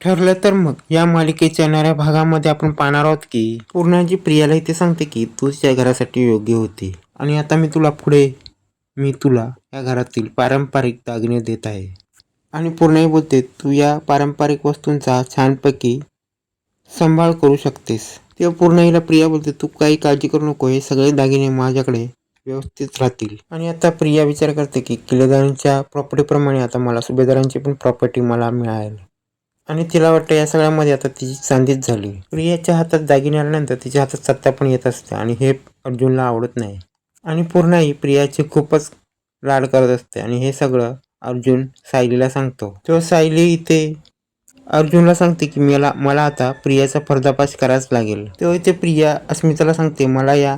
ठरलं तर मग. या मालिकेच्या येणाऱ्या भागामध्ये आपण पाहणार आहोत की पूर्णाजी प्रियाला इथे सांगते की तूच या घरासाठी योग्य होती. आणि आता मी तुला पुढे मी तुला या घरातील पारंपरिक दागिने देत आहे. आणि पूर्णाही बोलते तू या पारंपरिक वस्तूंचा छानपैकी सांभाळ करू शकतेस. तेव्हा पूर्णाईला प्रिया बोलते तू काही काळजी करू नको हे सगळे दागिने माझ्याकडे व्यवस्थित राहतील. आणि आता प्रिया विचार करते की किल्लेदारांच्या प्रॉपर्टीप्रमाणे आता मला सुभेदारांची पण प्रॉपर्टी मला मिळाल. आणि तिला वाटतं या सगळ्यामध्ये आता तिची चांदीच झाली. प्रियाच्या हातात दागिने आल्यानंतर तिच्या हातात सत्ता पण येत असते आणि हे अर्जुनला आवडत नाही. आणि पूर्णाही प्रियाचे खूपच लाड करत असते आणि हे सगळं अर्जुन सायलीला सांगतो. तेव्हा सायली इथे अर्जुनला सांगते की मला मला आता प्रियाचा पर्दापाश करावाच लागेल. तेव्हा इथे प्रिया अस्मिताला सांगते मला या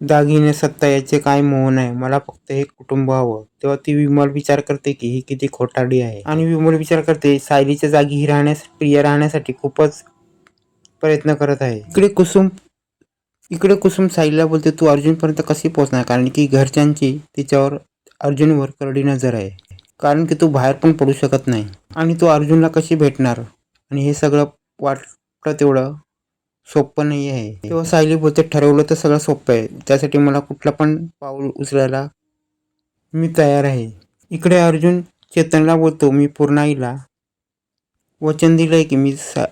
दागिने सत्ता याचे काय मोह नाही मला फक्त हे कुटुंब हवं. तेव्हा ती विमल विचार करते की ही किती खोटाडी आहे. आणि विमल विचार करते सायलीच्या जागी ही राहण्यास प्रिया राहण्यासाठी खूपच प्रयत्न करत आहे. इकडे कुसुम इकडे कुसुम सायलीला बोलते तू अर्जुनपर्यंत कशी पोहोचणार? कारण की घरच्यांची तिच्यावर अर्जुनवर करडी नजर आहे. कारण की तू बाहेर पण पडू शकत नाही. आणि तू अर्जुनला कशी भेटणार? आणि हे सगळं वाटतं तेवढं सोपं नाही आहे तेव्हा सायली बोलते ठरवलं तर सगळं सोपं आहे. त्यासाठी मला कुठला पण पाऊल उचलायला मी तयार आहे. इकडे अर्जुन चेतनला बोलतो मी पूर्ण आईला वचन दिलंय की मी सा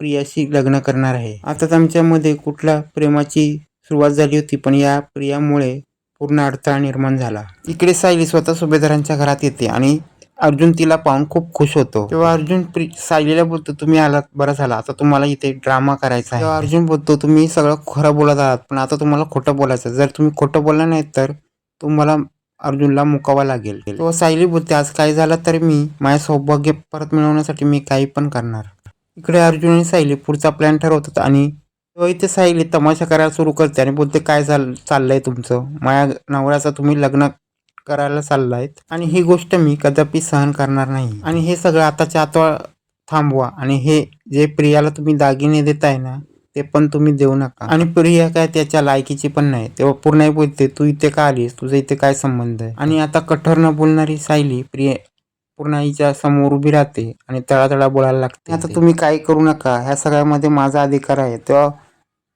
प्रियाशी लग्न करणार आहे. आता आमच्यामध्ये कुठल्या प्रेमाची सुरुवात झाली होती पण या प्रियामुळे पूर्ण अडथळा निर्माण झाला. इकडे सायली स्वतः सुभेदारांच्या घरात येते आणि अर्जुन तिला पाहून खूप खुश होतो. तेव्हा अर्जुन प्रि सायलीला बोलतो तुम्ही आलात बरं झाला. आता तुम्हाला इथे ड्रामा करायचा आहे. तेव्हा अर्जुन बोलतो तुम्ही सगळं खरं बोलत आहात पण आता तुम्हाला खोटं बोलायचं जर तुम्ही खोटं बोलला नाही तर तुम्हाला अर्जुनला मुकावा लागेल. तेव्हा सायली बोलते आज काय झालं तर मी माझ्या सौभाग्य परत मिळवण्यासाठी मी काही पण करणार. इकडे अर्जुन आणि सायली पुढचा प्लॅन ठरवतात आणि तेव्हा इथे सायली तमाशा करायला सुरू करते आणि बोलते काय झालं चाललंय तुमचं? माझ्या नवऱ्याचं तुम्ही लग्न करायला चाललायत. आणि ही गोष्ट मी कदापि सहन करणार नाही. आणि हे सगळं आताच्या आता थांबवा. आणि हे जे प्रियाला तुम्ही दागिने देताय ना ते पण तुम्ही देऊ नका. आणि प्रिया काय त्याच्या लायकीची पण नाही. तेव्हा पूर्ण बोलते तू इथे का आलीस? तुझा इथे काय संबंध आहे? आणि आता कठोर न बोलणारी सायली प्रिय पूर्णाईच्या समोर उभी राहते आणि तळातळा बोलायला लागते. आता तुम्ही काय करू नका? ह्या सगळ्यामध्ये माझा अधिकार आहे. तेव्हा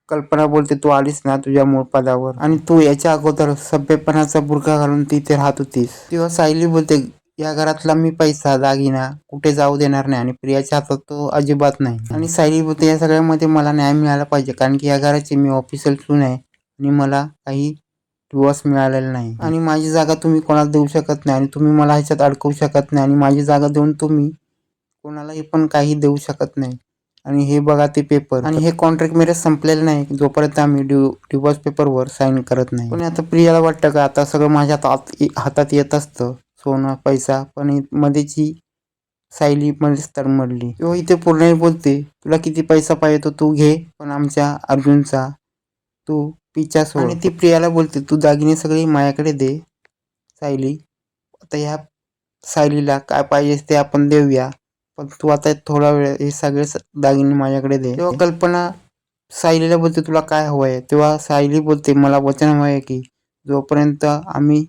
कल्पना बोलते तू आलीस ना तुझ्या मूळ पदावर. आणि तू याच्या अगोदर सभ्यपणाचा बुरखा घालून तिथे राहत होतीस. तेव्हा सायली बोलते या घरातला मी पैसा दागिना कुठे जाऊ देणार नाही आणि प्रियाच्या हातात तो अजिबात नाही. आणि सायली बोलते या सगळ्यामध्ये मला न्याय मिळाला पाहिजे कारण की या घराची मी ऑफिशियल सून आहे आणि मला काही दिवस मिळालेला नाही. आणि माझी जागा तुम्ही कोणाला देऊ शकत नाही आणि तुम्ही मला ह्याच्यात अडकवू शकत नाही आणि माझी जागा देऊन तुम्ही कोणालाही पण काही देऊ शकत नाही. आणि हे बघा ते पेपर आणि हे कॉन्ट्रॅक्ट मेरेज संपलेलं नाही जोपर्यंत आम्ही डिव डिवोर्स पेपरवर साईन करत नाही. पण आता प्रियाला वाटतं का आता सगळं माझ्या हातात हातात येत असतं सोनं पैसा पण मध्येची सायली मध्येच तडमडली किंवा इथे पूर्ण बोलते तुला किती पैसा पाहिजे तो तू घे पण आमच्या अर्जुनचा तू पिच्छा सोड. आणि ती प्रियाला बोलते तू दागिने सगळे माझ्याकडे दे सायली. आता ह्या सायलीला काय पाहिजे ते आपण देऊया. पण तू आता थोडा वेळ हे सगळे दागिने माझ्याकडे दे. तेव्हा कल्पना सायलीला बोलते तुला काय हवं आहे? तेव्हा सायली बोलते मला वचन हवं आहे की जोपर्यंत आम्ही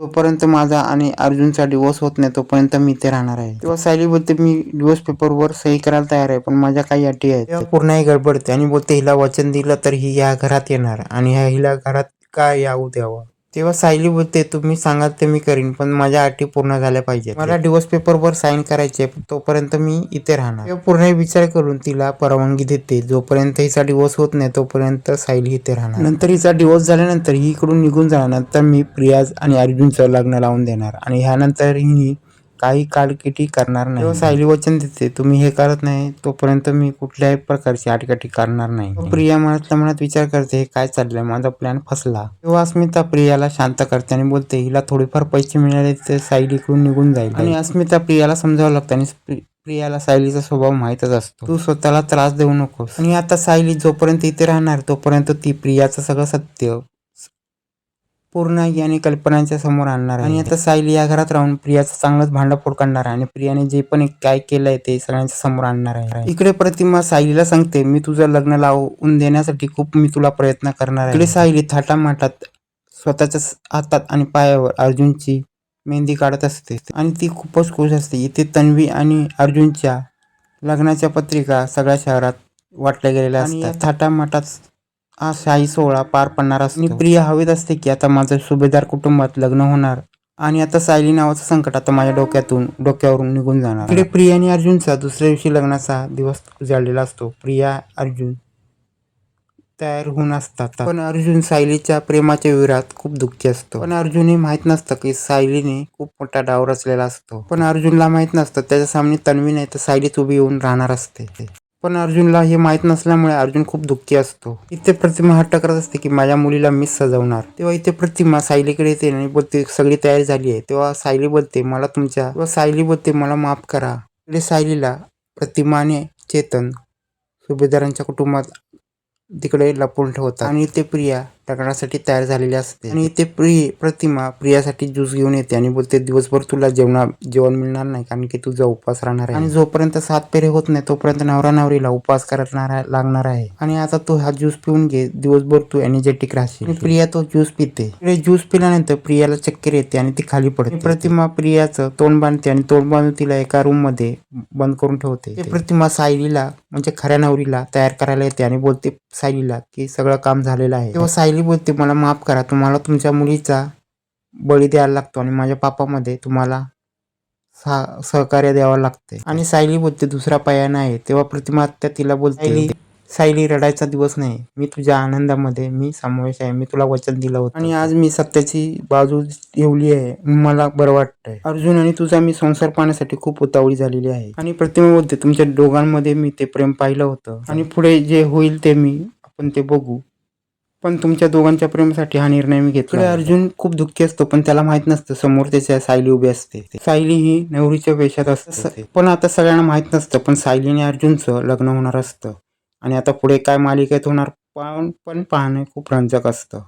जोपर्यंत माझा आणि अर्जुनचा डिवोर्स होत नाही तोपर्यंत मी इथे राहणार आहे. तेव्हा सायली बोलते मी डिवोर्स पेपरवर सही करायला तयार आहे पण माझ्या काही अटी आहेत. तेव्हा पूर्णही गडबडते आणि बोलते हिला वचन दिलं तर ही या घरात येणार आणि ह्या हिला घरात काय याऊ द्यावं? तेव्हा सायली बोलते तुम्ही सांगाल ते मी करीन पण माझ्या अटी पूर्ण झाल्या पाहिजे मला डिवोर्स पेपरवर साईन करायचे तोपर्यंत मी इथे राहणार. तेव्हा पूर्ण विचार करून तिला परवानगी देते. जोपर्यंत हिचा डिवोर्स होत नाही तोपर्यंत सायली इथे राहणार. नंतर हिचा डिवोर्स झाल्यानंतर ही इकडून निघून जाण्यानंतर मी प्रियाज आणि अर्जुनचं लग्न लावून देणार. आणि ह्यानंतर ही काही कालकिटी करणार नाही. सायली वचन देते तुम्ही हे करत नाही तोपर्यंत मी कुठल्याही प्रकारची आटकाठी करणार नाही. प्रिया मनातल्या मनात विचार करते हे काय चाललंय? माझा प्लॅन फसला. तेव्हा अस्मिता प्रियाला शांत करते आणि बोलते हिला थोडेफार पैसे मिळाले तर सायली इकडून निघून जाईल. आणि अस्मिता प्रियाला समजावं लागतं आणि प्रि- प्रियाला सायलीचा स्वभाव माहीतच असतो. तू स्वतःला त्रास देऊ नकोस. आणि आता सायली जोपर्यंत इथे राहणार तोपर्यंत ती प्रियाचं सगळं सत्य पूर्ण याने कल्पनांच्या समोर आणणार आणि आता सायली या घरात राहून प्रियाचं चांगलंच भांडफोड करणार आहे आणि प्रियाने जे पण काय केलंय ते सगळ्यांच्या समोर आणणार आहे. इकडे प्रतिमा सायलीला सांगते मी तुझं लग्न लावून देण्यासाठी खूप मी तुला प्रयत्न करणार आहे. इकडे सायली थाटामाटात स्वतःच्या हातात आणि पायावर अर्जुनची मेहंदी काढत असते. आणि ती खूपच खुश असते. इथे तन्वी आणि अर्जुनच्या लग्नाच्या पत्रिका सगळ्या शहरात वाटल्या गेलेल्या असतात. थाटामाटात हा शाही सोहळा पार पडणार असतो. प्रिया हवेत असते की आता माझं सुभेदार कुटुंबात लग्न होणार आणि आता सायली नावाचं संकट आता माझ्या डोक्यातून डोक्यावरून निघून जाणार इकडे प्रिया आणि अर्जुनचा दुसऱ्या दिवशी लग्नाचा दिवस उजाडलेला असतो. प्रिया अर्जुन तयार होऊन असतात. पण अर्जुन सायलीच्या प्रेमाच्या विरात खूप दुःखी असतो. पण अर्जुन हे माहीत नसतं की सायलीने खूप मोठा डाव रचलेला असतो. पण अर्जुनला माहीत नसतं. त्याच्या सामने तन्वी नाही तर सायलीच उभी येऊन राहणार असते. पण अर्जुनला हे माहीत नसल्यामुळे अर्जुन खूप दुःखी असतो. इथे प्रतिमा हट्ट करत असते की माझ्या मुलीला मीच सजवणार. तेव्हा इथे प्रतिमा सायलीकडे येते आणि बोलते सगळी तयारी झाली आहे. तेव्हा सायली बोलते मला तुमच्या व सायली बोलते मला माफ करा. इकडे सायलीला प्रतिमाने चेतन सुभेदारांच्या कुटुंबात तिकडे लपवून ठेवतात. आणि ते प्रिया टाकण्यासाठी तयार झालेली असते. आणि ते प्रिय प्रतिमा प्रियासाठी ज्यूस घेऊन येते आणि बोलते दिवसभर तुला जेवणा जेवण मिळणार नाही कारण की तुझा उपवास राहणार आहे. आणि जोपर्यंत सात पेरे होत नाही तोपर्यंत नवरा नवरीला उपवास करणार लागणार आहे. आणि आता तू हा ज्यूस पिऊन घे दिवसभर तू एनर्जेटिक राहशील. प्रिया तो ज्यूस पिते. ज्यूस पिल्यानंतर प्रियाला चक्कर येते आणि ती खाली पडते. प्रतिमा प्रियाचं तोंड बांधते आणि तोंड बांधून तिला एका रूममध्ये बंद करून ठेवते. प्रतिमा सायलीला म्हणजे खऱ्या नवरीला तयार करायला येते आणि बोलते सायलीला की सगळं काम झालेलं आहे. तेव्हा सायली बोलते मला माफ करा तुम्हाला तुमच्या मुलीचा बळी द्यायला लागतो आणि माझ्या पापामध्ये तुम्हाला सा- सहकार्य द्यावं लागते. आणि सायली बोलते दुसरा पर्याय नाही. तेव्हा प्रतिमा आत्या तिला बोलते सायली. सायली रडायचा दिवस नाही. मी तुझ्या आनंदामध्ये मी समावेश आहे. मी तुला वचन दिलं होतं. आणि आज मी सत्याची बाजू ठेवली आहे. मला बरं वाटतंय. अर्जुन आणि तुझा मी संसार पाहण्यासाठी खूप उतावळी झालेली आहे. आणि प्रतिमा बोलते तुमच्या दोघांमध्ये मी ते प्रेम पाहिलं होतं. आणि पुढे जे होईल ते मी आपण ते बघू. पण तुमच्या दोघांच्या प्रेमासाठी हा निर्णय मी घेतला अर्जुन खूप दुःखी असतो पण त्याला माहीत नसतं. समोर त्याच्या सायली उभी असते. सायली ही नवरीच्या वेशात असते. पण आता सगळ्यांना माहीत नसतं पण सायली आणि अर्जुनचं लग्न होणार असतं. आणि आता पुढे काय मालिकेत होणार पण पण पाहणे खूप रंजक असतं.